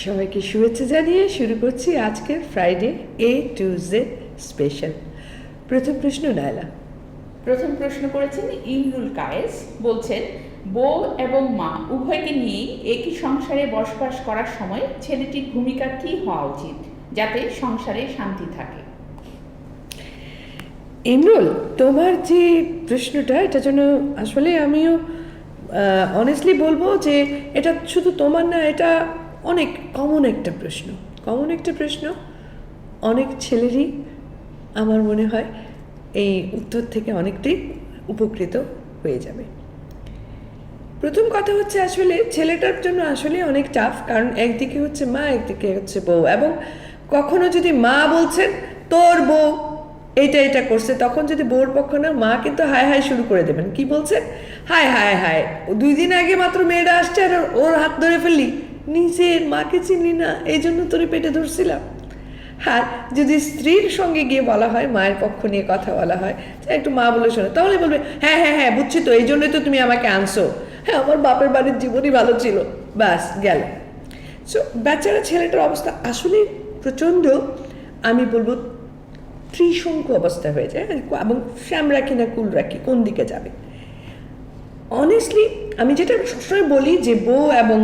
সবাইকে শুভেচ্ছা জানিয়ে শুরু করছি আজকের Friday A to Z special প্রথম প্রশ্ন নায়লা প্রথম প্রশ্ন করেছেন ইমরুল কায়েস। বলছেন বউ এবং মা উভয়কে নিয়েই একই সংসারে বসবাস করার সময় ছেলেটির ভূমিকা কি হওয়া উচিত? যাতে সংসারে শান্তি থাকে। ইমরুল তোমার যে প্রশ্নটা এটা জন্য আসলে আমিও অনেস্টলি বলব যে এটা শুধু তোমার না এটা অনেক কমন একটা প্রশ্ন কমন একটা প্রশ্ন, অনেক ছেলেরই আমার মনে হয় এই উত্তর থেকে অনেকটাই উপকৃত হয়ে যাবে। প্রথম কথা হচ্ছে আসলে ছেলেটার জন্য আসলে অনেক টাফ কারণ একদিকে হচ্ছে মা, একদিকে হচ্ছে বউ, এবং কখনো যদি মা বলছেন, তোর বউ এটা এটা করছে, তখন যদি বউর পক্ষ না, মা কিন্তু হায় হায় শুরু করে দেবেন। কি বলছে? হায় হায় হায়, দুই দিন আগে মাত্র মেয়েটা আসছে আর ওর হাত ধরে ফেললি। নিজের মাকে চিনলি না, এই জন্য তোরে পেটে ধরছিলাম। আর যদি স্ত্রীর সঙ্গে গিয়ে বলা হয়, মায়ের পক্ষ নিয়ে কথা বলা হয় একটু মা বলে শোনো। তাহলে বলবে হ্যাঁ হ্যাঁ হ্যাঁ বুঝছি তো, এই জন্যই তো তুমি আমাকে আনছো। হ্যাঁ আমার বাপের বাড়ির জীবনই ভালো ছিল। ব্যাস, গেল। সো বেচারা ছেলেটার অবস্থা আসলে প্রচণ্ড, আমি বলব ত্রিশঙ্কু অবস্থা হয়ে যায় এবং শ্যাম রাখি না কুল রাখি কোন দিকে যাবে? অনেস্টলি আমি যেটা সবসময় বলি যে বউ এবং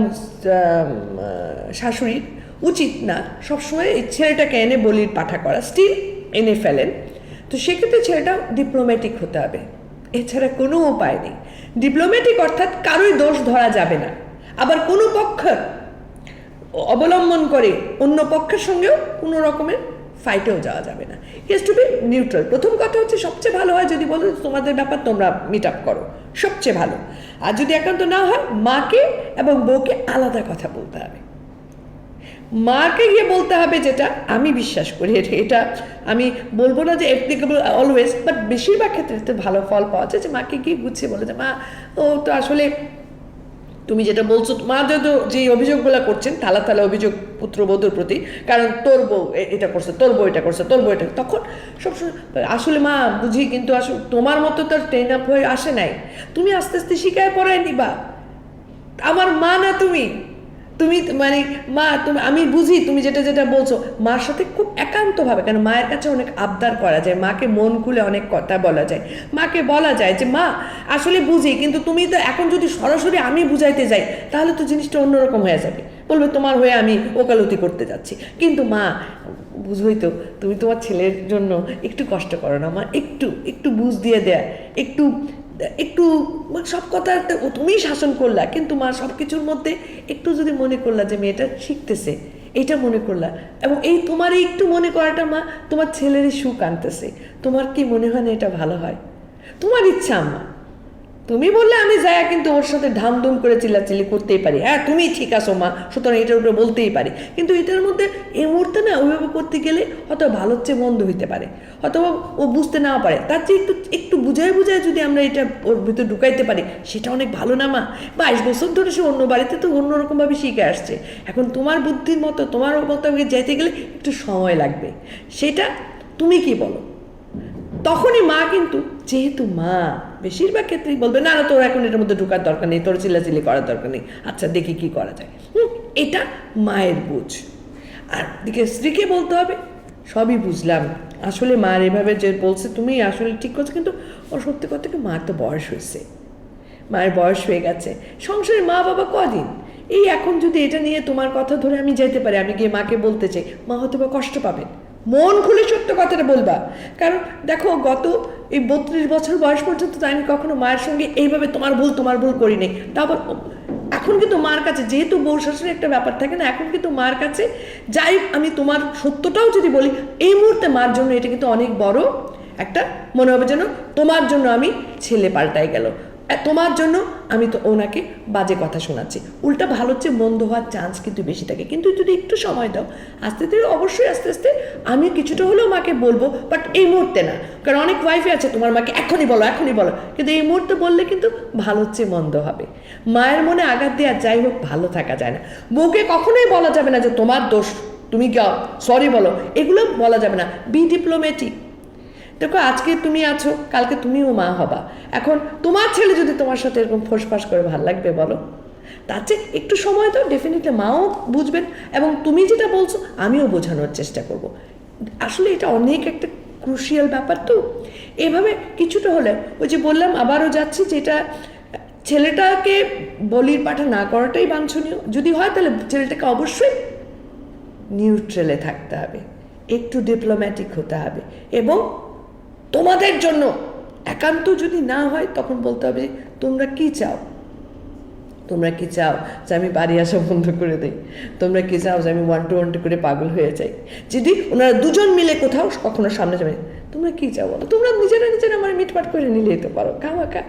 শাশুড়ির উচিত না সবসময় ছেলেটাকে এনে বলির পাঠা করা স্টিল এনে ফেলেন। তো সেক্ষেত্রে ছেলেটা ডিপ্লোম্যাটিক হতে হবে। এছাড়া কোনো উপায় নেই। ডিপ্লোম্যাটিক অর্থাৎ কারোই দোষ ধরা যাবে না। আবার কোনো পক্ষ অবলম্বন করে অন্য পক্ষের সঙ্গেও কোনো রকমের ফাইটেও যাওয়া যাবে না। ইয়েস টু বি নিউট্রাল প্রথম কথা হচ্ছে সবচেয়ে ভালো হয় যদি বলো তোমাদের ব্যাপার, তোমরা মিট আপ করো। সবচেয়ে ভালো। আর যদি একান্ত না হয়, মাকে এবং বউকে আলাদা কথা বলতে হবে। মাকে গিয়ে বলতে হবে যেটা আমি বিশ্বাস করি। এটা আমি বলব না যে অ্যাপ্লিকেবল অলওয়েজ বাট বেশিরভাগ ক্ষেত্রে ভালো ফল পাওয়া যায় যে মাকে গিয়ে বুঝছে বলে যে, মা, ও তো আসলে তুমি যেটা বলছো মা তো যে অভিযোগগুলো করছেন থালা থালা অভিযোগ পুত্রবধূর প্রতি, কারণ তোর বউ এটা করছে, তোর বউ এটা করছে, তোর বউ এটা, তখন সবসময়, আসলে মা, বুঝি কিন্তু আসলে, তোমার মতো তার ট্রেন আপ হয়ে আসে নাই। তুমি আস্তে আস্তে শিকায় পড়ায় নিবা। আমার মা না তুমি। তুমি মানে মা, তুমি, আমি বুঝি তুমি যেটা যেটা বলছো। মার সাথে খুব একান্তভাবে, কেন মায়ের কাছে অনেক আবদার করা যায়, মাকে মন খুলে অনেক কথা বলা যায়। মাকে বলা যায় যে, মা, আসলে বুঝি, কিন্তু তুমি তো এখন যদি সরাসরি আমি বুঝাইতে যাই, তাহলে তো জিনিসটা অন্যরকম হয়ে যাবে। বলবে, তোমার হয়ে আমি ওকালতি করতে যাচ্ছি। কিন্তু মা বুঝবই তো, তুমি তোমার ছেলের জন্য একটু কষ্ট করো না, মা, একটু একটু বুঝ দিয়ে দেয়া, একটু একটু মানে সব কথা তুমিই শাসন করলা, কিন্তু মা সব কিছুর মধ্যে একটু যদি মনে করলা যে মেয়েটা শিখতেছে এটা মনে করলা, এবং এই তোমার একটু মনে করাটা মা, তোমার ছেলেরই সুখ আনতেছে, তোমার কি মনে হয় না এটা ভালো হয়? তোমার ইচ্ছা আম্মা তুমি বললে আমি যায়া কিন্তু ওর সাথে ধামধুম করে চিল্লাচিল্লি করতেই পারি। হ্যাঁ তুমি ঠিক আছো, মা, সুতরাং এটার উপরে বলতেই পারি। কিন্তু এটার মধ্যে এই মুহূর্তে না, ওইভাবে করতে গেলে হয়তো ভালো চেয়ে মন্দ হইতে পারে। অথবা ও বুঝতে নাও পারে। তার চেয়ে একটু একটু বুঝায় বুঝায় যদি আমরা এটা ওর ভিতরে ঢুকাইতে পারি, সেটা অনেক ভালো না মা। বাইশ বছর ধরে সে অন্য বাড়িতে তো অন্যরকমভাবে শিখে আসছে। এখন তোমার বুদ্ধির মতো, তোমার মতো যাইতে গেলে একটু সময় লাগবে। সেটা তুমি কি বলো? তখনই মা কিন্তু, যেহেতু মা, বেশিরভাগ ক্ষেত্রেই বলবে, না তোর এখন এটার মধ্যে ঢোকার দরকার নেই, তোর চিল্লাচিল্লি করার দরকার নেই। আচ্ছা দেখি কি করা যায়। এটা মায়ের বুঝ। আর দিকে স্ত্রীকে বলতে হবে সবই বুঝলাম। আসলে মার এভাবে যে বলছে, তুমি আসলে ঠিক করছ, কিন্তু ও সত্যি কথা কি মার তো বয়স হয়েছে। মায়ের বয়স হয়ে গেছে। সংসারে মা বাবা কদিন? এই এখন যদি এটা নিয়ে তোমার কথা ধরে আমি যেতে পারি, আমি গিয়ে মাকে বলতে চাই, মা হয়তো বা কষ্ট পাবেন মন খুলে সত্য কথাটা বলবা। কারণ দেখো, গত এই বত্রিশ বছর বয়স পর্যন্ত আমি কখনো মায়ের সঙ্গে এইভাবে তোমার ভুল তোমার ভুল করিনি। তারপর এখন কিন্তু মার কাছে, যেহেতু বউ শাশুড়ি একটা ব্যাপার থাকে না, এখন কিন্তু মার কাছে যাই আমি তোমার সত্যটাও যদি বলি, এই মুহূর্তে মার জন্য এটা কিন্তু অনেক বড় একটা মনে হবে যেন তোমার জন্য আমি ছেলে পাল্টাই গেল। তোমার জন্য আমি তো ওনাকে বাজে কথা শোনাচ্ছি। উল্টা ভালো চেয়ে মন্দ হওয়ার চান্স কিন্তু বেশি থাকে। কিন্তু যদি একটু সময় দাও, আস্তে ধীরে অবশ্যই আস্তে আস্তে আমি কিছুটা হলেও মাকে বলব বাট এই মুহূর্তে না। কারণ অনেক ওয়াইফে আছে, তোমার মাকে এখনই বলো এখনই বলো। কিন্তু এই মুহূর্তে বললে কিন্তু ভালো চেয়ে মন্দ হবে। মায়ের মনে আঘাত দেওয়া যাই হোক, ভালো থাকা যায় না। বউকে কখনোই বলা যাবে না যে তোমার দোষ, তুমি সরি বলো। এগুলো বলা যাবে না। বি ডিপ্লোম্যাটিক দেখো, আজকে তুমি আছো, কালকে তুমিও মা হবা। এখন তোমার ছেলে যদি তোমার সাথে এরকম ফোসফাস করে ভালো লাগবে বলো? তার চেয়ে একটু সময় তো ডেফিনেটলি মাও বুঝবেন এবং তুমি যেটা বলছো, আমিও বোঝানোর চেষ্টা করব। আসলে এটা অনেক একটা ক্রুশিয়াল ব্যাপার তো। এভাবে কিছুটা হলে, ওই যে বললাম, আবারও যাচ্ছি যেটা ছেলেটাকে বলির পাঠা না করাটাই বাঞ্ছনীয়। যদি হয়, তাহলে ছেলেটাকে অবশ্যই নিউট্রেলে থাকতে হবে। একটু ডিপ্লোম্যাটিক হতে হবে এবং তোমাদের জন্য। একান্ত যদি না হয়, তখন বলতে হবে, তোমরা কি চাও? তোমরা কি চাও যে আমি বাড়ি আসা বন্ধ করে দিই? তোমরা কি চাও যে আমি ওয়ান টু ওয়ান টু করে পাগল হয়ে যাই? যদি ওনারা দুজন মিলে কোথাও কখনো সামনে যাবে, তোমরা কি চাও বলো? তোমরা নিজেরা নিজেরা আমার মিটমাট করে নিলে যেতে পারো, কামাকা।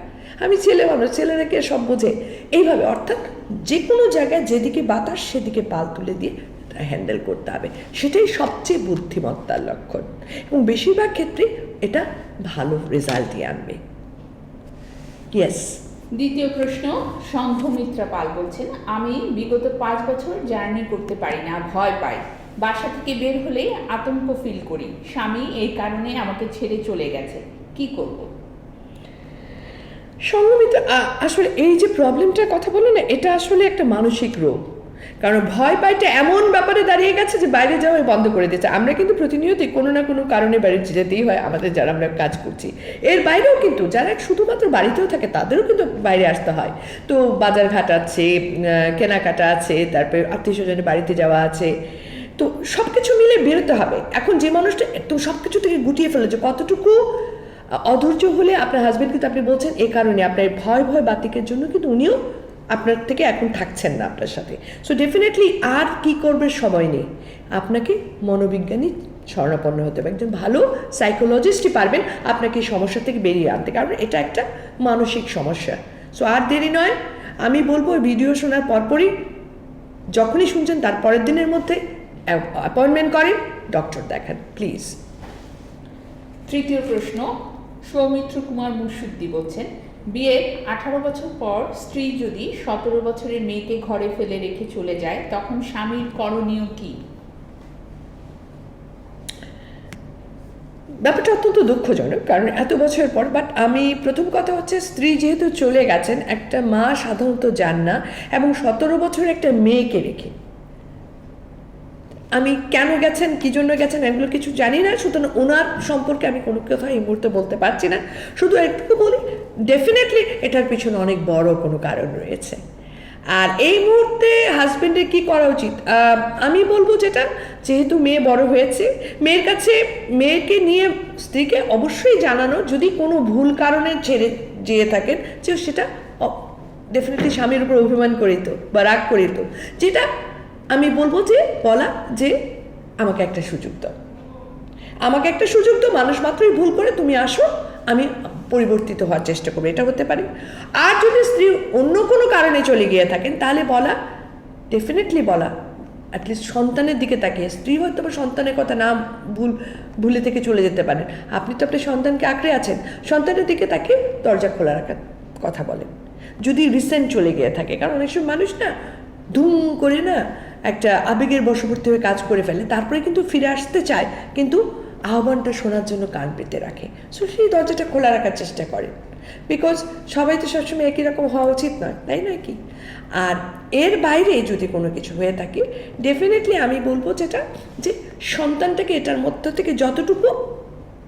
আমি ছেলে মানুষ, ছেলেরা কি সব বোঝে? এইভাবে, অর্থাৎ যে কোনো জায়গায় যেদিকে বাতাস, সেদিকে পাল তুলে দিয়ে হ্যান্ডেল করতে হবে। সেটাই সবচেয়ে বুদ্ধিমত্তার লক্ষণ। এবং বেশিরভাগ ক্ষেত্রে এটা ভালো রেজাল্টই আনবে। ইয়েস দ্বিতীয় প্রশ্ন সংঘমিত্রা পাল বলছেন আমি বিগত পাঁচ বছর জার্নি করতে পারি না ভয় পাই। বাসা থেকে বের হলেই আতঙ্ক ফিল করি। স্বামী এই কারণে আমাকে ছেড়ে চলে গেছে। কি করব? সংগমিত আসলে এই যে প্রবলেমটার কথা বলে না এটা আসলে একটা মানসিক রোগ। কারণ ভয় পাইটা এমন ব্যাপারে দাঁড়িয়ে গেছে যে বাইরে যাওয়াই বন্ধ করে দিচ্ছে আমরা কিন্তু প্রতিনিয়তই কোনো না কোনো কারণে বাইরে যেতেই হয়, আমাদের যারা আমরা কাজ করছি। এর বাইরেও কিন্তু যারা শুধুমাত্র বাড়িতেও থাকে, তাদেরও কিন্তু বাইরে আসতে হয়। তো বাজার ঘাট আছে কেনাকাটা আছে, তারপরে আত্মীয় স্বজনের বাড়িতে যাওয়া আছে। তো সব কিছু মিলে বেরোতে হবে। এখন যে মানুষটা তো সব কিছু থেকে গুটিয়ে ফেলেছে কতটুকু অধৈর্য হলে আপনার হাজবেন্ড কিন্তু আপনি বলছেন এই কারণে আপনার ভয় ভয় বাতিকের জন্য কিন্তু উনিও আপনার থেকে এখন থাকছেন না আপনার সাথে। সো ডেফিনেটলি আর কি করবে সময় নেই। আপনাকে মনোবিজ্ঞানী, স্বর্ণাপন্ন হতে হবে। একজন ভালো সাইকোলজিস্টই পারবেন আপনাকে এই সমস্যা থেকে বেরিয়ে আনতে। কারণ এটা একটা মানসিক সমস্যা। সো আর দেরি নয়। আমি বলব ভিডিও শোনার পরপরই যখনই শুনছেন, তার পরের দিনের মধ্যে অ্যাপয়েন্টমেন্ট করেন ডক্টর দেখান প্লিজ তৃতীয় প্রশ্ন, সৌমিত্র কুমার মুর্শুদ্দি বলছেন বিয়ে আঠারো বছর পর স্ত্রী যদি সতেরো বছরের মেয়েকে ঘরে ফেলে রেখে চলে যায়, তখন স্বামীর করণীয় কি? ব্যাপারটা অত্যন্ত দুঃখজনক, কারণ এত বছর পর বাট আমি প্রথম কথা হচ্ছে স্ত্রী যেহেতু চলে গেছেন, একটা মা সাধারণত যান না, এবং সতেরো বছরের একটা মেয়েকে রেখে। আমি কেন গেছেন, কী জন্য গেছেন, এগুলো কিছু জানি না, সুতরাং ওনার সম্পর্কে আমি কোনো কথা এই মুহূর্তে বলতে পারছি না। শুধু একটু বলি ডেফিনেটলি এটার পিছনে অনেক বড় কোনো কারণ রয়েছে। আর এই মুহূর্তে হাজবেন্ডের কি করা উচিত? আমি বলব যেটা, যেহেতু মেয়ে বড় হয়েছে, মেয়ের কাছে মেয়েকে নিয়ে স্ত্রীকে অবশ্যই জানানো, যদি কোনো ভুল কারণে ছেড়ে যেয়ে থাকেন, যে সেটা ডেফিনেটলি স্বামীর উপর অভিমান করিত বা রাগ করিত। যেটা আমি বলব যে, বলা যে, আমাকে একটা সুযোগ দাও। আমাকে একটা সুযোগ দাও, মানুষ মাত্রই ভুল করে, তুমি আসো, আমি পরিবর্তিত হওয়ার চেষ্টা করবে, এটা হতে পারে। আর যদি স্ত্রী অন্য কোনো কারণে চলে গিয়ে থাকেন, তাহলে বলা ডেফিনেটলি বলা অ্যাটলিস্ট সন্তানের দিকে তাকিয়ে। স্ত্রী হয়তো বা সন্তানের কথা না ভুল, ভুলে থেকে চলে যেতে পারেন। আপনি তো আপনার সন্তানকে আঁকড়ে আছেন, সন্তানের দিকে তাকিয়ে দরজা খোলা রাখার কথা বলেন। যদি রিসেন্ট চলে গিয়ে থাকে, কারণ অনেক সময় মানুষ না ধুম করে না একটা আবেগের বশবর্তী হয়ে কাজ করে ফেলে, তারপরে কিন্তু ফিরে আসতে চায়, কিন্তু আহ্বানটা শোনার জন্য কান পেতে রাখে। সো সেই দরজাটা খোলা রাখার চেষ্টা করে। বিকজ সবাই তো সবসময় একই রকম হওয়া উচিত নয়, তাই নয় কি? আর এর বাইরে যদি কোনো কিছু হয়ে থাকে ডেফিনেটলি আমি বলব যেটা, যে সন্তানটাকে এটার মধ্য থেকে যতটুকু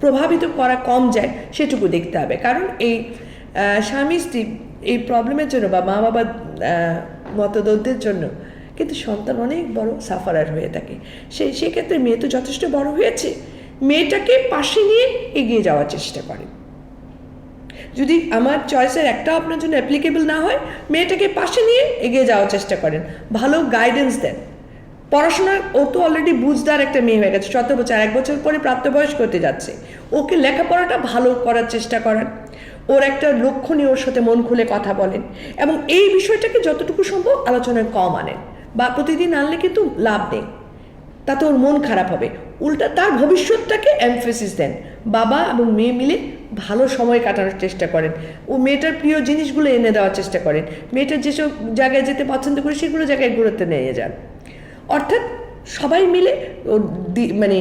প্রভাবিত করা কম যায়, সেটুকু দেখতে হবে। কারণ এই স্বামী স্ত্রী এই প্রবলেমের জন্য বা মা বাবার মতদদের জন্য কিন্তু সন্তান অনেক বড় সাফারার হয়ে থাকে। সেই সেক্ষেত্রে মেয়ে তো যথেষ্ট বড় হয়েছে। মেয়েটাকে পাশে নিয়ে এগিয়ে যাওয়ার চেষ্টা করে। যদি আমার চয়েসের একটা আপনার জন্য অ্যাপ্লিকেবল না হয়, মেয়েটাকে পাশে নিয়ে এগিয়ে যাওয়ার চেষ্টা করেন। ভালো গাইডেন্স দেন। পড়াশোনার ও তো অলরেডি বুঝদার একটা মেয়ে হয়ে গেছে। সতেরো বছর, এক বছর পরে প্রাপ্তবয়স্ক হতে যাচ্ছে। ওকে লেখাপড়াটা ভালো করার চেষ্টা করেন। ওর একটা লক্ষ্য নিয়ে ওর সাথে মন খুলে কথা বলেন এবং এই বিষয়টাকে যতটুকু সম্ভব আলোচনায় কম আনেন বা প্রতিদিন আনলে কিন্তু লাভ নেই। তাতে ওর মন খারাপ হবে। উল্টা তার ভবিষ্যৎটাকে এমফেসিস দেন। বাবা এবং মেয়ে মিলে ভালো সময় কাটানোর চেষ্টা করেন। ও মেয়েটার প্রিয় জিনিসগুলো এনে দেওয়ার চেষ্টা করেন। মেয়েটার যেসব জায়গায় যেতে পছন্দ করে সেগুলো জায়গায় ঘুরোতে নিয়ে যান। অর্থাৎ সবাই মিলে মানে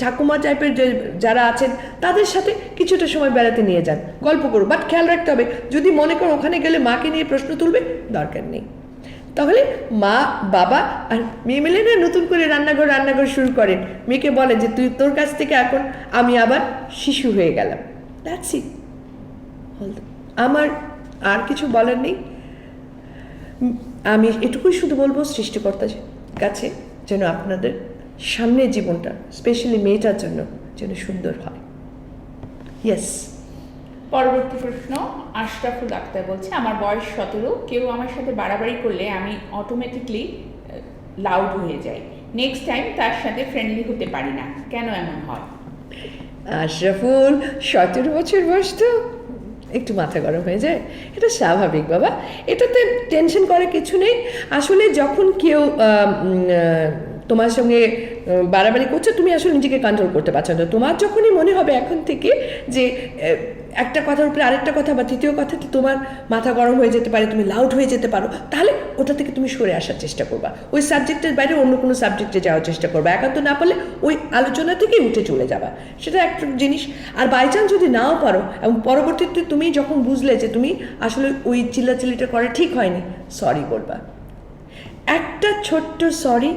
ঠাকুমা টাইপের যে, যারা আছেন, তাদের সাথে কিছুটা সময় বেড়াতে নিয়ে যান। গল্প করো বাট খেয়াল রাখতে হবে, যদি মনে করো ওখানে গেলে মাকে নিয়ে প্রশ্ন তুলবে, দরকার নেই। তাহলে মা, বাবা আর মেয়ে মিলে না নতুন করে রান্নাঘর রান্নাঘর শুরু করেন। মেয়েকে বলে যে, তুই তোর কাছ থেকে এখন আমি আবার শিশু হয়ে গেলাম। দ্যাটস ইট আমার আর কিছু বলার নেই। আমি এটুকুই শুধু বলব সৃষ্টিকর্তার কাছে যেন আপনাদের সামনের জীবনটা স্পেশালি মেয়েটার জন্য যেন সুন্দর হয়। ইয়েস পরবর্তী প্রশ্ন, আশরাফুল আক্তার বলছে, আমার বয়স সতেরো, কেউ আমার সাথে বাড়াবাড়ি করলে আমি অটোমেটিকলি লাউড হয়ে যাই। নেক্সট টাইম তার সাথে ফ্রেন্ডলি হতে পারি না। কেন এমন হয়? আশরাফুল, সতেরো বছর বয়স তো? একটু মাথা গরম হয়ে যায়। এটা স্বাভাবিক, বাবা। এটাতে টেনশন করার কিছু নেই। আসলে যখন কেউ তোমার সঙ্গে বাড়াবাড়ি করছে, তুমি আসলে নিজেকে কন্ট্রোল করতে পারছ না। তোমার যখনই মনে হবে এখন থেকে যে একটা কথার উপরে আরেকটা কথা বা তৃতীয় কথাতে তোমার মাথা গরম হয়ে যেতে পারে, তুমি লাউড হয়ে যেতে পারো, তাহলে ওটা থেকে তুমি সরে আসার চেষ্টা করবা। ওই সাবজেক্টের বাইরে অন্য কোনো সাবজেক্টে যাওয়ার চেষ্টা করবা। একান্ত না পারলে ওই আলোচনা থেকে উঠে চলে যাবা। সেটা একটা জিনিস। আর বাই চান্স যদি নাও পারো, এবং পরবর্তীতে তুমি যখন বুঝলে যে তুমি আসলে ওই চিল্লাচিল্লিটা করা ঠিক হয়নি সরি বলবা। একটা ছোট্ট সরি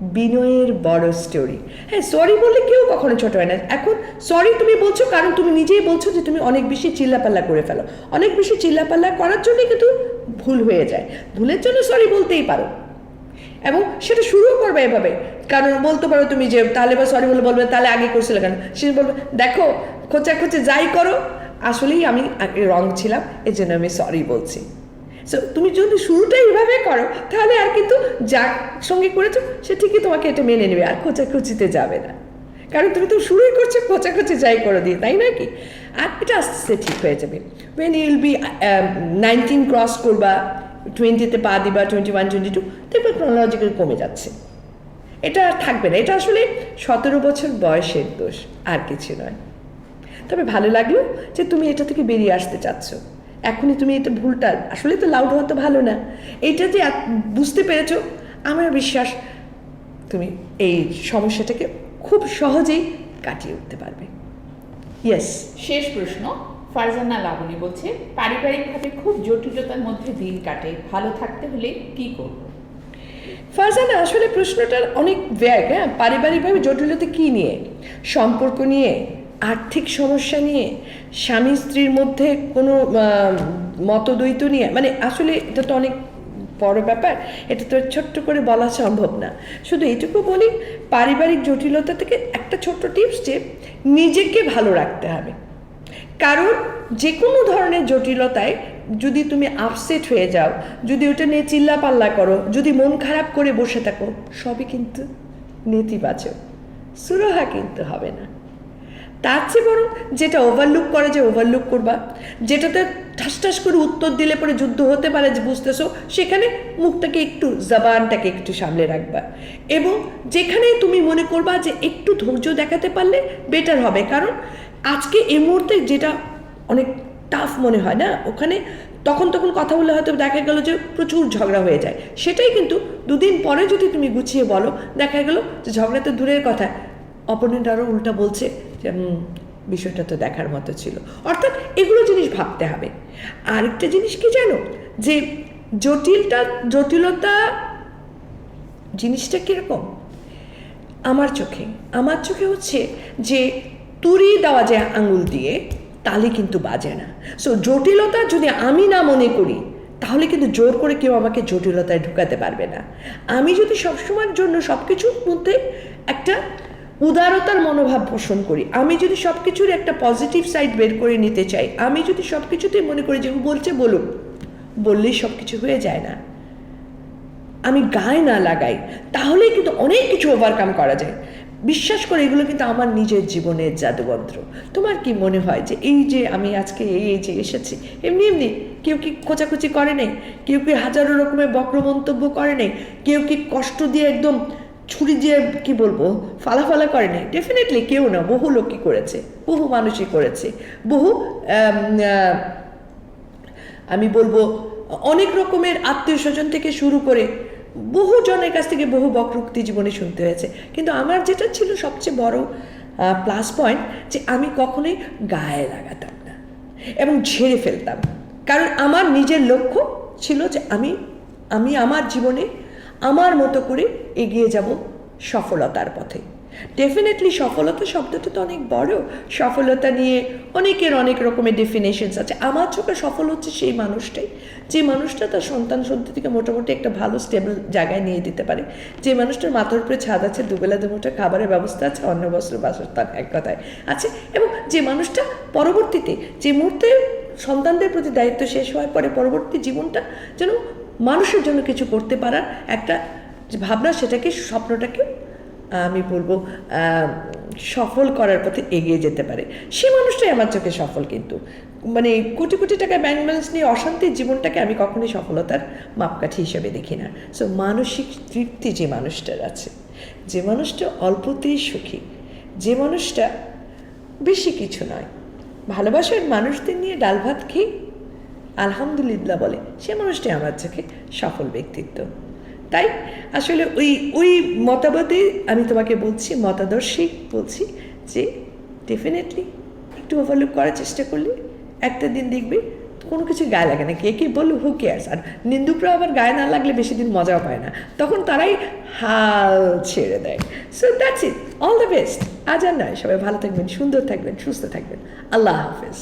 বিনয়ের বড় স্টোরি হ্যাঁ সরি বললে কেউ কখনো ছোট হয় না। এখন সরি তুমি বলছো, কারণ তুমি নিজেই বলছো যে তুমি অনেক বেশি চিল্লাপাল্লা করে ফেলো। অনেক বেশি চিল্লাপাল্লা করার জন্যই কিন্তু ভুল হয়ে যায়। ভুলের জন্য সরি বলতেই পারো। এবং সেটা শুরুও করবে এভাবে। কারণ বলতে পারো তুমি যে, তাহলে বা সরি বলে বলবে, তাহলে আগে করছিলে কেন? সে বলবে, দেখো খোঁচা খোঁচে যাই করো। আসলেই আমি রং ছিলাম এই জন্য আমি সরি বলছি। সো তুমি যদি শুরুটা এইভাবে করো, তাহলে আর কিন্তু যার সঙ্গে করেছ, সে ঠিকই তোমাকে এটা মেনে নেবে, আর খোঁচাখুচিতে যাবে না। কারণ তুমি তো শুরুই করছ, খোঁচাখুচি যাই করে দিয়ে, তাই নাকি আর এটা আস্তে আস্তে ঠিক হয়ে যাবে। When you'll be nineteen cross করবা টোয়েন্টিতে পা দিবা টোয়েন্টি ওয়ান টোয়েন্টি টু দেখবে ক্রোনোলজিক্যাল কমে যাচ্ছে। এটা আর থাকবে না। এটা আসলে সতেরো বছর বয়সের দোষ, আর কিছু নয়। তবে ভালো লাগল যে তুমি এটা থেকে বেরিয়ে আসতে চাচ্ছ। এখনই তুমি এটা ভুলটা আসলে তো লাউড হওয়া তো ভালো না। এইটা যে বুঝতে পেরেছ আমার বিশ্বাস তুমি এই সমস্যাটাকে খুব সহজেই কাটিয়ে উঠতে পারবে। ইয়েস শেষ প্রশ্ন ফারজানা লাবণী বলছে পারিবারিকভাবে খুব জটিলতার মধ্যে দিন কাটে ভালো থাকতে হলে কি করব? ফারজানা আসলে প্রশ্নটার অনেক ব্যাগ হ্যাঁ? পারিবারিকভাবে জটিলতা কী নিয়ে? সম্পর্ক নিয়ে? আর্থিক সমস্যা নিয়ে স্বামী স্ত্রীর মধ্যে কোনো মতদ্বৈত নিয়ে মানে আসলে এটা তো অনেক বড় ব্যাপার, এটা তো ছোট্ট করে বলা সম্ভব না। শুধু এটুকু বলি, পারিবারিক জটিলতা থেকে একটা ছোট্ট টিপস যে, নিজেকে ভালো রাখতে হবে। কারণ যে কোনো ধরনের জটিলতায় যদি তুমি আপসেট হয়ে যাও, যদি ওটা নিয়ে চিল্লা পাল্লা করো, যদি মন খারাপ করে বসে থাকো, সবই কিন্তু নেতিবাচক। সুরহা কিন্তু হবে না। তার চেয়ে বরং যেটা ওভারলুক করে যে ওভারলুক করবা, যেটাতে ঠাস ঠাস করে উত্তর দিলে পরে যুদ্ধ হতে পারে যে বুঝতেছো, সেখানে মুখটাকে একটু, জবানটাকে একটু সামলে রাখবা। এবং যেখানেই তুমি মনে করবা যে একটু ধৈর্য দেখাতে পারলে বেটার হবে। কারণ আজকে এই মুহূর্তে যেটা অনেক টাফ মনে হয় না? ওখানে তখন তখন কথা বলে হয়তো দেখা গেল যে প্রচুর ঝগড়া হয়ে যায়। সেটাই কিন্তু দুদিন পরে যদি তুমি গুছিয়ে বলো, দেখা গেল যে ঝগড়া তো দূরের কথা। অপোনেন্ট আরও উল্টা বলছে বিষয়টা তো দেখার মতো ছিল। অর্থাৎ এগুলো জিনিস ভাবতে হবে। আরেকটা জিনিস কি জানো? যে, জটিলটা, জটিলতা জিনিসটা কীরকম? আমার চোখে আমার চোখে হচ্ছে যে, তুড়ি দেওয়া যায় আঙুল দিয়ে, তালে কিন্তু বাজে না। সো জটিলতা যদি আমি না মনে করি, তাহলে কিন্তু জোর করে কেউ আমাকে জটিলতায় ঢুকাতে পারবে না। আমি যদি সবসময়ের জন্য সব কিছুর মধ্যে একটা উদারতার মনোভাব পোষণ করি। আমি যদি সব কিছুর একটা পজিটিভ সাইড বের করে নিতে চাই, আমি যদি সব কিছুতেই মনে করি যে বলছে বলুক, বললেই সব কিছু হয়ে যায় না। আমি গায়ে না লাগাই, তাহলেই কিন্তু অনেক কিছু ওভারকাম করা যায়। বিশ্বাস করে এগুলো কিন্তু আমার নিজের জীবনের জাদুযন্ত্র তোমার কি মনে হয় যে এই যে আমি আজকে এই এই যে এসেছি, এমনি এমনি কেউ কি খোঁচাখুচি করে নেই? কেউ কি হাজারো রকমের বক্র মন্তব্য করে নেই? কেউ কি কষ্ট দিয়ে একদম ছুরি দিয়ে কি বলব? ফালাফালা করে নেই ডেফিনেটলি কেউ না, বহু লোকই করেছে, বহু মানুষই করেছে। বহু আমি বলব, অনেক রকমের আত্মীয় স্বজন থেকে শুরু করে বহু জনের কাছ থেকে বহু বক্রোক্তি জীবনে শুনতে হয়েছে। কিন্তু আমার যেটা ছিল সবচেয়ে বড় প্লাস পয়েন্ট যে আমি কখনোই গায়ে লাগাতাম না এবং ঝেড়ে ফেলতাম। কারণ আমার নিজের লক্ষ্য ছিল যে আমি আমি আমার জীবনে আমার মতো করে এগিয়ে যাব সফলতার পথে। ডেফিনেটলি সফলতা শব্দটা তো অনেক বড়। সফলতা নিয়ে অনেকের অনেক রকমের ডেফিনেশনস আছে। আমার চোখে সফল হচ্ছে সেই মানুষটাই। যে মানুষটা তার সন্তান সন্ততিকে মোটামুটি একটা ভালো স্টেবল জায়গায় নিয়ে দিতে পারে। যে মানুষটার মাথার উপরে ছাদ আছে, দুবেলা দুমুঠো খাবারের ব্যবস্থা আছে, অন্ন, বস্ত্র, বাসস্থান এক কথায় আছে এবং যে মানুষটা পরবর্তীতে যে মুহূর্তে সন্তানদের প্রতি দায়িত্ব শেষ হওয়ার পরে পরবর্তী জীবনটা যেন মানুষের জন্য কিছু করতে পারার একটা ভাবনা সেটাকে, স্বপ্নটাকে আমি বলব সফল করার পথে এগিয়ে যেতে পারে। সে মানুষটাই আমার চোখে সফল কিন্তু। মানে কোটি কোটি টাকা ব্যাংক ব্যালেন্স নিয়ে অশান্তির জীবনটাকে আমি কখনোই সফলতার মাপকাঠি হিসেবে দেখি না। সো মানসিক তৃপ্তি যে মানুষটার আছে, যে মানুষটা অল্পতেই সুখী, যে মানুষটা বেশি কিছু নয়। ভালোবাসার মানুষদের নিয়ে ডাল ভাত খেয়ে আলহামদুলিল্লাহ বলে, সে মানুষটাই আমার চোখে সফল ব্যক্তিত্ব। তাই আসলে ওই ওই মতামতে আমি তোমাকে বলছি, মতাদর্শী বলছি যে ডেফিনেটলি একটু ওভারলুক করার চেষ্টা করলে একটা দিন দেখবে কোনো কিছু গায়ে লাগে না। কে কে বলল হু কেয়ার্স আর নিন্দুকরা আবার গায়ে না লাগলে বেশি দিন মজাও পায় না। তখন তারাই হাল ছেড়ে দেয়। So that's it all the best আজ আর নয় সবাই ভালো থাকবেন, সুন্দর থাকবেন, সুস্থ থাকবেন। আল্লাহ হাফেজ।